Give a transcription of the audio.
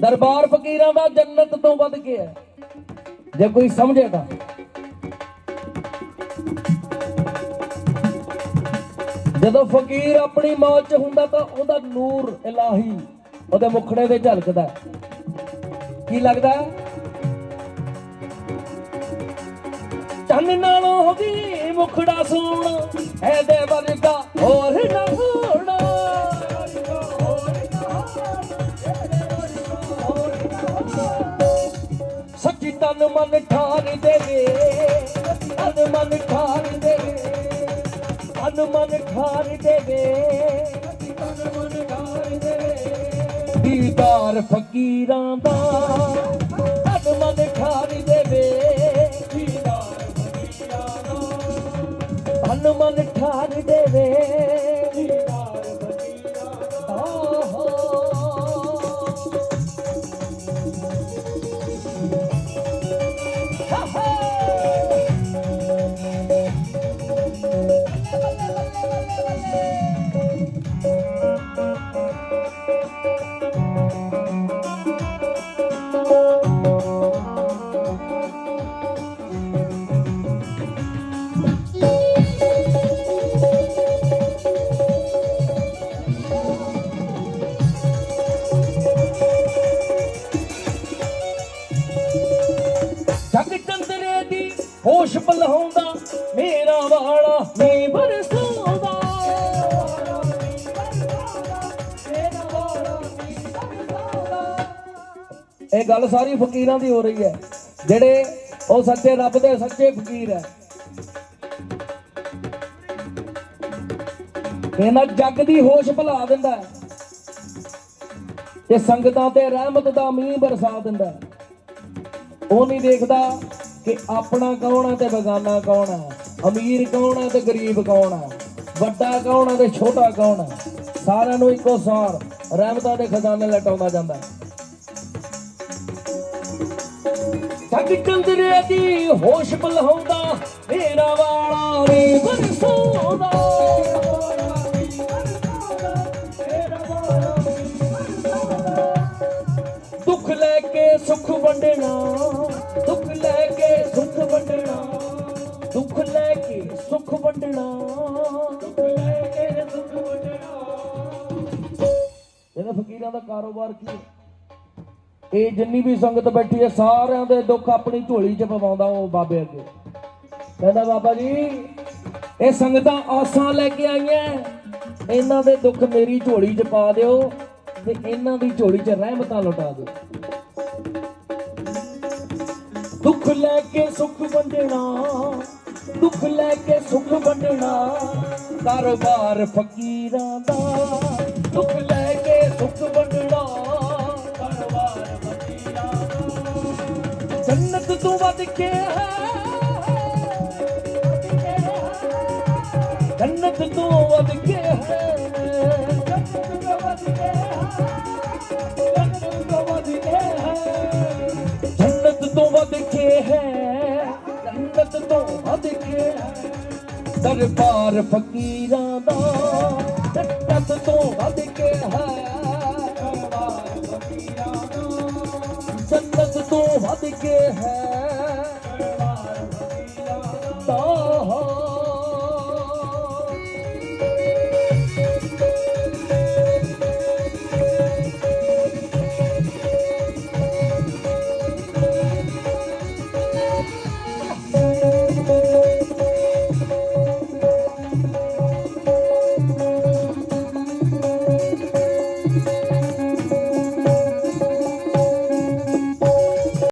ਦਰਬਾਰ ਫਕੀਰਾਂ ਦਾ ਜੰਨਤ ਤੋਂ ਵੱਧ ਕੇ ਹੈ। ਜੇ ਕੋਈ ਸਮਝੇ ਤਾਂ ਜਦੋਂ ਫਕੀਰ ਆਪਣੀ ਮੌਤ 'ਚ ਹੁੰਦਾ ਤਾਂ ਉਹਦਾ ਨੂਰ ਇਲਾਹੀ ਉਹਦੇ ਮੁਖੜੇ ਤੇ ਝਲਕਦਾ ਕੀ ਲੱਗਦਾ ਚੰਨ ਨਾਲੋਂ ਵੀ ਮੁਖੜਾ ਸੋਹਣਾ, ਇਹਦੇ ਵਰਗਾ ਹੋਰ ਤਨ ਮਨ ਠਾਰ ਦੇਵੇ ਤਨ ਮਨ ਠਾਰ ਦੇਵੇ ਤਨ ਮਨ ਠਾਰ ਦੇਵੇ ਤਨ ਮਨ ਠਾਰ ਦੇਵੇ ਦੀਦਾਰ ਫਕੀਰਾਂ ਦਾ ਇਹ ਗੱਲ ਸਾਰੀ ਫਕੀਰਾਂ ਦੀ ਹੋ ਰਹੀ ਹੈ। ਜਿਹੜੇ ਉਹ ਸੱਚੇ ਰੱਬ ਦੇ ਸੱਚੇ ਫਕੀਰ ਹੈ। ਇਹਨਾਂ ਜੱਗ ਦੀ ਹੋਸ਼ ਭੁਲਾ ਦਿੰਦਾ ਹੈ। ਤੇ ਸੰਗਤਾਂ ਤੇ ਰਹਿਮਤ ਦਾ ਮੀਂਹ ਬਰਸਾ ਦਿੰਦਾ ਉਹ ਨਹੀਂ ਦੇਖਦਾ ਕਿ ਆਪਣਾ ਕੌਣ ਹੈ ਤੇ ਬਗਾਨਾ ਕੌਣ ਹੈ। ਅਮੀਰ ਕੌਣ ਹੈ ਤੇ ਗਰੀਬ ਕੌਣ ਹੈ। ਵੱਡਾ ਕੌਣ ਹੈ ਤੇ ਛੋਟਾ ਕੌਣ ਹੈ। ਸਾਰਿਆਂ ਨੂੰ ਇੱਕੋ ਸਾਰ ਰਹਿਮਤਾਂ ਦੇ ਖਜ਼ਾਨੇ ਲਟਾਉਂਦਾ ਜਾਂਦਾ ਹੈ ਜੱਗ ਦੀ ਹੋਸ਼ ਬਲਹਾਉਂਦਾ ਮੇਰਾ ਵਾਲਾ ਨੀ ਬਰਸਾਉਂਦਾ ਦੁੱਖ ਲੈ ਕੇ ਸੁੱਖ ਵੰਡਣਾ ਦੁੱਖ ਲੈ ਕੇ ਸੁੱਖ ਵੰਡਣਾ, ਦੁੱਖ ਲੈ ਕੇ ਸੁੱਖ ਵੰਡਣਾ, ਦੁੱਖ ਲੈ ਕੇ ਸੁੱਖ ਵੰਡਣਾ। ਇਹਦਾ ਫਕੀਰਾਂ ਦਾ ਕਾਰੋਬਾਰ ਕੀ ਹੈ? ਇਹ ਜਿੰਨੀ ਵੀ ਸੰਗਤ ਬੈਠੀ ਹੈ, ਸਾਰਿਆਂ ਦੇ ਦੁੱਖ ਆਪਣੀ ਝੋਲੀ 'ਚ ਪਵਾਉਂਦਾ ਉਹ ਬਾਬੇ ਅੱਗੇ। ਕਹਿੰਦਾ ਬਾਬਾ ਜੀ, ਇਹ ਸੰਗਤਾਂ ਆਸਾਂ ਲੈ ਕੇ ਆਈਆਂ। ਇਹਨਾਂ ਦੇ ਦੁੱਖ ਮੇਰੀ ਝੋਲੀ 'ਚ ਪਾ ਦਿਓ ਤੇ ਇਹਨਾਂ ਦੀ ਝੋਲੀ 'ਚ ਰਹਿਮਤਾਂ ਲੁਟਾ ਦਿਓ। ਦੁੱਖ ਲੈ ਕੇ ਸੁੱਖ ਵੰਡਣਾ, ਦੁੱਖ ਲੈ ਕੇ ਸੁੱਖ ਵੰਡਣਾ ਕਾਰੋਬਾਰ ਫਕੀਰਾਂ ਦਾ। ਦੁੱਖ ਲੈ ਜੰਨਤ ਤੋਂ ਵੱਧ ਕੇ ਹੈ। ਜੰਨਤ ਤੋਂ ਵੱਧ ਕੇ ਹੈ। ਜੰਨਤ ਤੋਂ ਵੱਧ ਕੇ ਹੈ। ਜੰਨਤ ਤੋਂ ਵੱਧ ਕੇ ਦਰਬਾਰ ਫਕੀਰਾਂ ਦਾ ਜੰਨਤ ਤੋਂ ਵੱਧ ਕੇ ਹੈ। के है